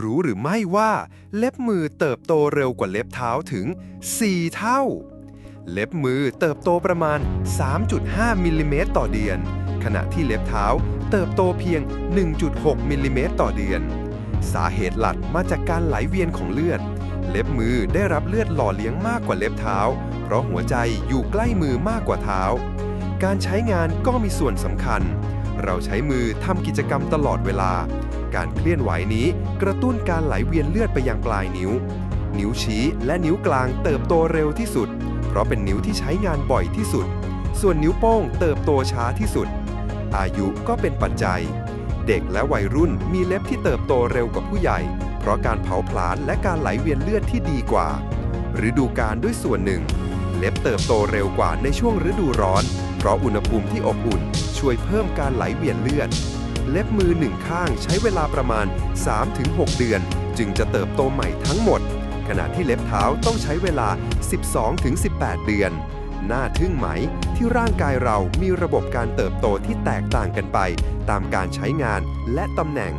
รู้หรือไม่ว่าเล็บมือเติบโตเร็วกว่าเล็บเท้าถึง 4 เท่า เล็บมือเติบโตประมาณ 3.5 มิลลิเมตรต่อเดือน ขณะที่เล็บเท้าเติบโตเพียง 1.6 มิลลิเมตรต่อเดือน สาเหตุหลักมาจากการไหลเวียนของเลือด เล็บมือได้รับเลือดหล่อเลี้ยงมากกว่าเล็บเท้า เพราะหัวใจอยู่ใกล้มือมากกว่าเท้า การใช้งานก็มีส่วนสำคัญ เราใช้มือทำกิจกรรมตลอดเวลา การเคลื่อนไหวนี้กระตุ้นการไหลเวียนเลือดไปยังปลายนิ้ว นิ้วชี้และนิ้วกลางเติบโตเร็วที่สุด เพราะเป็นนิ้วที่ใช้งานบ่อยที่สุด ส่วนนิ้วโป้งเติบโตช้าที่สุด อายุก็เป็นปัจจัย เด็กและวัยรุ่นมีเล็บที่เติบโตเร็วกว่าผู้ใหญ่ เพราะการเผาผลาญและการไหลเวียนเลือดที่ดีกว่าฤดูกาลด้วยส่วนหนึ่ง เล็บเติบโตเร็วกว่าในช่วงฤดูร้อน เพราะอุณหภูมิที่อบอุ่น ช่วยเพิ่มการไหลเวียนเลือด เล็บมือหนึ่งข้างใช้เวลาประมาณ 3-6 เดือน จึงจะเติบโตใหม่ทั้งหมด ขณะที่เล็บเท้าต้องใช้เวลา 12-18 เดือน น่าทึ่งไหมที่ร่างกายเรามีระบบการเติบโตที่แตกต่างกันไป ตามการใช้งานและตำแหน่ง